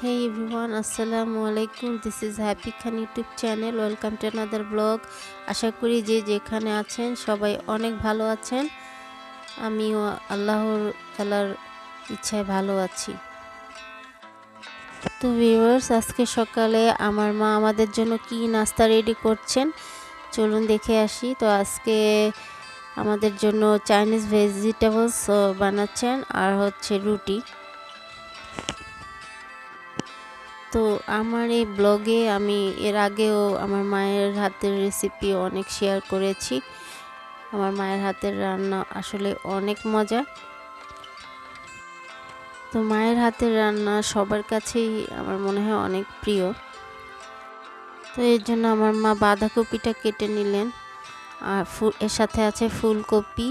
Hey everyone, Assalamu alaikum. This is Happy Khan YouTube channel. Welcome to another vlog. আশা করি যে যেখানে আছেন সবাই অনেক ভালো আছেন আমিও আল্লাহর তালার ইচ্ছায় ভালো আছি তো ভিউয়ার্স আজকে সকালে আমার মা আমাদের জন্য কি নাস্তা রেডি করছেন চলুন দেখে আসি তো আজকে আমাদের জন্য চাইনিজ ভেজিটেবলস বানাচ্ছেন আর হচ্ছে রুটি তো আমার এই ব্লগে আমি এর আগেও আমার মায়ের হাতের রেসিপি অনেক শেয়ার করেছি। আমার মায়ের হাতের রান্না আসলে অনেক মজা। তো মায়ের হাতের রান্না সবার কাছেই আমার মনে হয় অনেক প্রিয়। তো এর জন্য আমার মা বাঁধাকপিটা কেটে নিলেন। আর এর সাথে আছে ফুলকপি,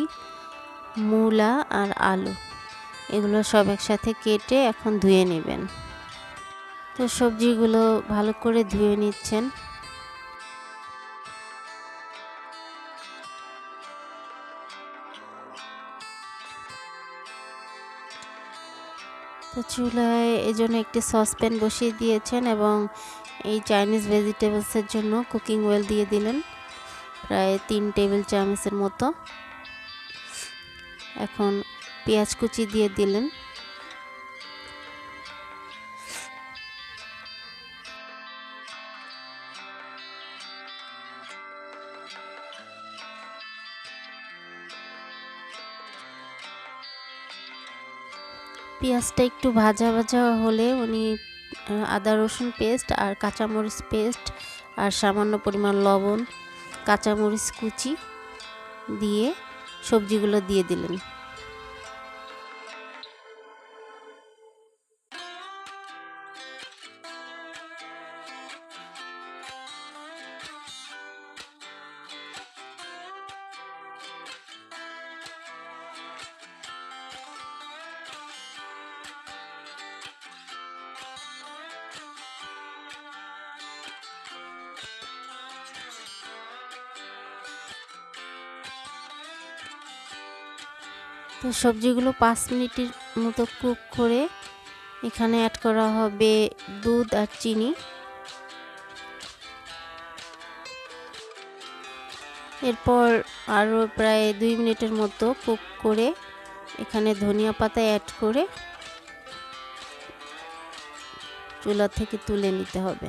মূলা আর আলু। এগুলো সব একসাথে কেটে এখন ধুয়ে নেবেন। তো সবজিগুলো ভালো করে ধুয়ে নিচ্ছেন। তো চুলায় এই জন্য একটি সসপ্যান বসিয়ে দিয়েছেন এবং এই চাইনিজ ভেজিটেবলসের জন্য কুকিং ওয়েল দিয়ে দিলেন, প্রায় তিন টেবিল চামচের মতো। এখন পেঁয়াজ কুচি দিয়ে দিলেন। পেঁয়াজটা একটু ভাজা ভাজা হলে উনি আদা, রসুন পেস্ট আর কাঁচামরিচ পেস্ট আর সামান্য পরিমাণ লবণ, কাঁচামরিচ কুচি দিয়ে সবজিগুলো দিয়ে দিলেন। তো সবজিগুলো পাঁচ মিনিটের মতো কুক করে এখানে অ্যাড করা হবে দুধ আর চিনি। এরপর আরও প্রায় দুই মিনিটের মতো কুক করে এখানে ধনিয়া পাতা অ্যাড করে চুলা থেকে তুলে নিতে হবে।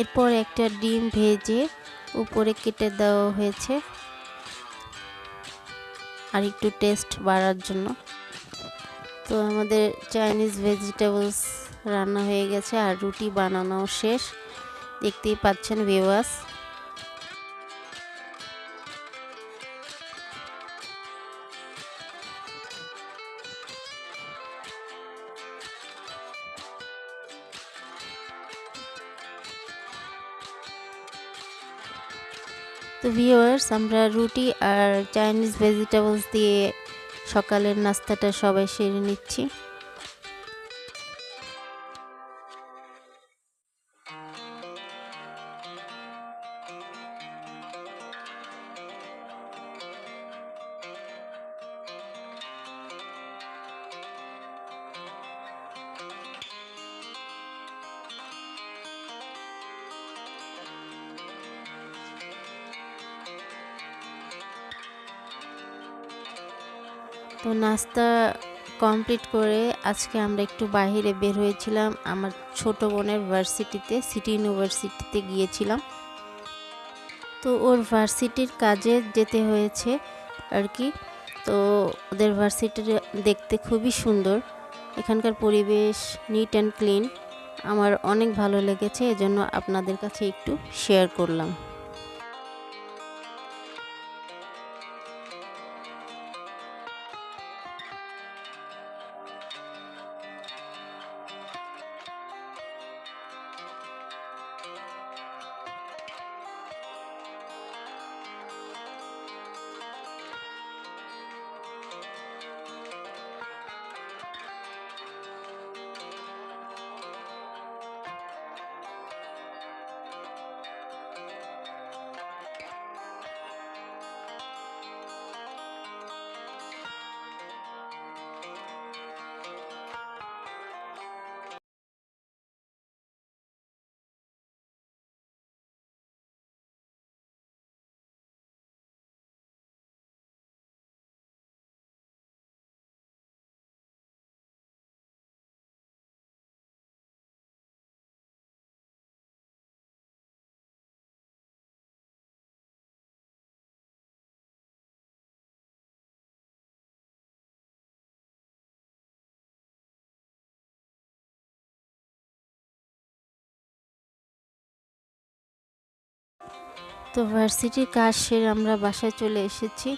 এরপর একটা ডিম ভেজে উপরে কেটে দেওয়া হয়েছে আর একটু টেস্ট বাড়ার জন্য। তো আমাদের চাইনিজ ভেজিটেবলস রান্না হয়ে গেছে আর রুটি বানানো শেষ। দেখতেই পাচ্ছেন ভিওয়াস তো ভিওয়ার্স আমরা রুটি আর চাইনিজ ভেজিটেবলস দিয়ে সকালের নাস্তাটা সবাই সেরে নিচ্ছি। তো নাস্তা কমপ্লিট করে আজকে আমরা একটু বাহিরে বের হয়েছিলাম। আমার ছোট বোনের ভার্সিটিতে, সিটি ইউনিভার্সিটিতে গিয়েছিলাম। তো ওর ভার্সিটির কাজে যেতে হয়েছে আর কি। তো ওদের ভার্সিটি দেখতে খুবই সুন্দর। এখানকার পরিবেশ নিট অ্যান্ড ক্লিন আমার অনেক ভালো লেগেছে, এজন্য আপনাদের কাছে একটু শেয়ার করলাম। তো ভার্সিটির কাজ সেরে আমরা বাসায় চলে এসেছি।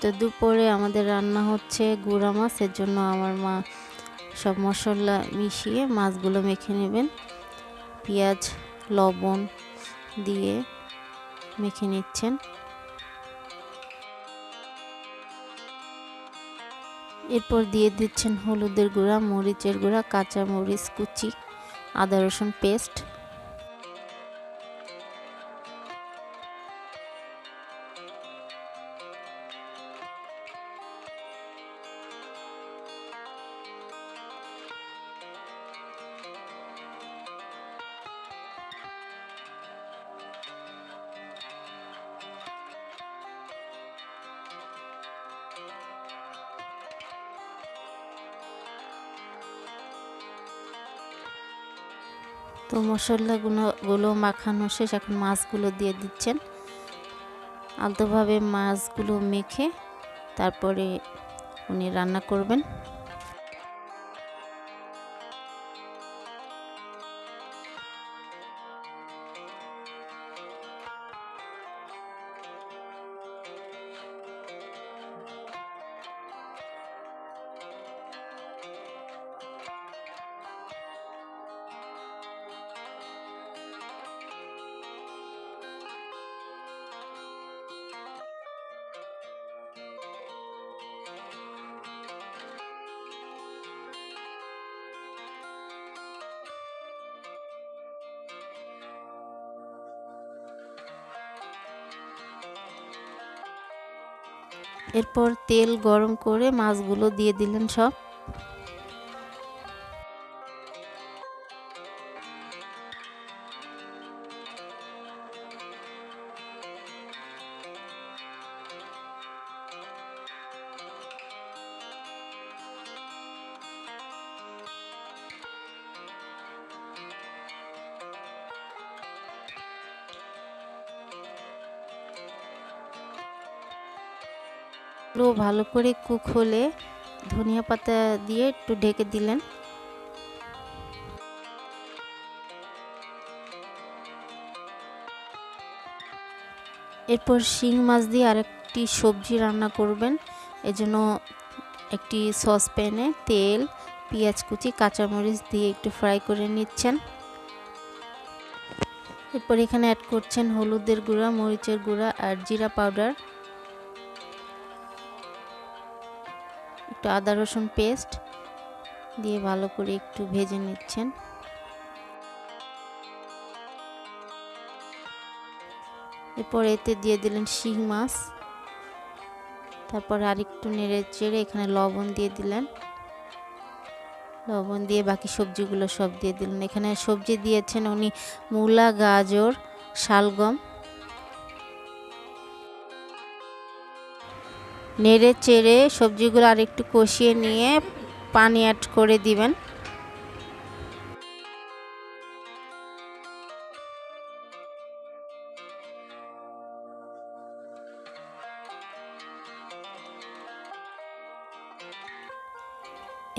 তো দুপুরে আমাদের রান্না হচ্ছে গুঁড়া মাছ, এর জন্য আমার মা সব মশলা মিশিয়ে মাছগুলো মেখে নেবেন। পেঁয়াজ, লবণ দিয়ে মেখে নিচ্ছেন। এরপর দিয়ে দিচ্ছেন হলুদের গুঁড়া, মরিচের গুঁড়া কাঁচা মরিচ কুচি, আদা রসুন পেস্ট তো মশলাগুলো, গুলো মাখানো শেষ। এখন মাছগুলো দিয়ে দিচ্ছেন। আলতোভাবে মাছগুলো মেখে তারপরে উনি রান্না করবেন। এরপর তেল গরম করে মাছগুলো দিয়ে দিলেন সব। পুরো ভালো করে কুক হলে ধনিয়া পাতা দিয়ে একটু ঢেকে দিলেন। এরপর শিং মাছ দিয়ে আরেকটি সবজি রান্না করবেন। এজন্য একটি সসপ্যানে তেল, পেঁয়াজ কুচি, কাঁচামরিচ দিয়ে একটু ফ্রাই করে নিচ্ছেন। এরপর এখানে অ্যাড করছেন হলুদের গুঁড়া, মরিচের গুঁড়া আর জিরা পাউডার। একটু আদা রসুন পেস্ট দিয়ে ভালো করে একটু ভেজে নিচ্ছেন। এরপর এতে দিয়ে দিলেন শিং মাছ। তারপর আরেকটু নেড়ে চেড়ে এখানে লবণ দিয়ে দিলেন। লবণ দিয়ে বাকি সবজিগুলো সব দিয়ে দিলেন। এখানে সবজি দিয়েছেন উনি মূলা, গাজর, শালগম। নেড়ে চেড়ে সবজিগুলো আর একটু কষিয়ে নিয়ে পানি অ্যাড করে দিবেন।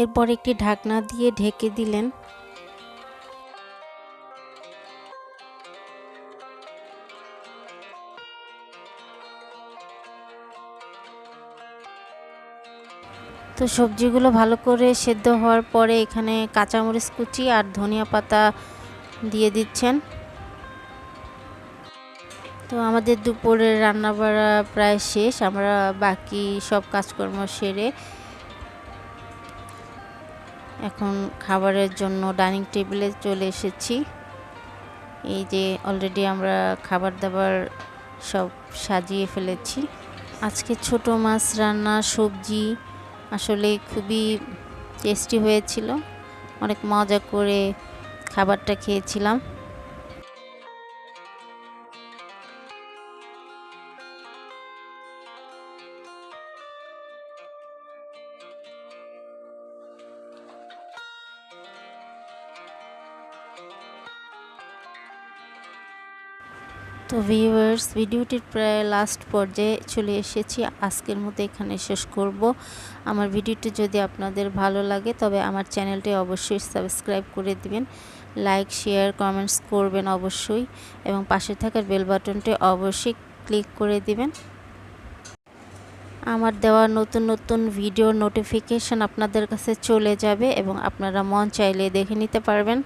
এরপর একটি ঢাকনা দিয়ে ঢেকে দিলেন। তো সবজিগুলো ভালো করে সেদ্ধ হওয়ার পরে এখানে কাঁচামরিচ কুচি আর ধনিয়া পাতা দিয়ে দিচ্ছেন। তো আমাদের দুপুরের রান্নাবাড়া প্রায় শেষ, আমরা বাকি সব কাজকর্ম সেরে এখন খাবারের জন্য ডাইনিং টেবিলে চলে এসেছি। এই যে অলরেডি আমরা খাবার দাবার সব সাজিয়ে ফেলেছি। আজকে ছোট মাছ রান্না, সবজি আসলে খুবই টেস্টি হয়েছিল। অনেক মজা করে খাবারটা খেয়েছিলাম। তো ভিউয়ার্স ভিডিওটির প্রায় লাস্ট পর্যায়ে চলে এসেছি। আজকের মতো এখানে শেষ করব। আমার ভিডিওটি যদি আপনাদের ভালো লাগে, তবে আমার চ্যানেলটি অবশ্যই সাবস্ক্রাইব করে দিবেন। লাইক শেয়ার কমেন্টস করবেন অবশ্যই এবং পাশে থাকার বেল বাটনটি অবশ্যই ক্লিক করে দিবেন। আমার দেওয়া নতুন নতুন ভিডিও নোটিফিকেশন আপনাদের কাছে চলে যাবে এবং আপনারা মন চাইলে দেখে নিতে পারবেন।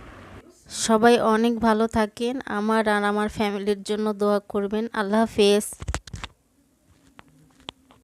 সবাই অনেক ভালো থাকেন আমার আর আমার ফ্যামিলির জন্য দোয়া করবেন। আল্লাহ হাফেজ।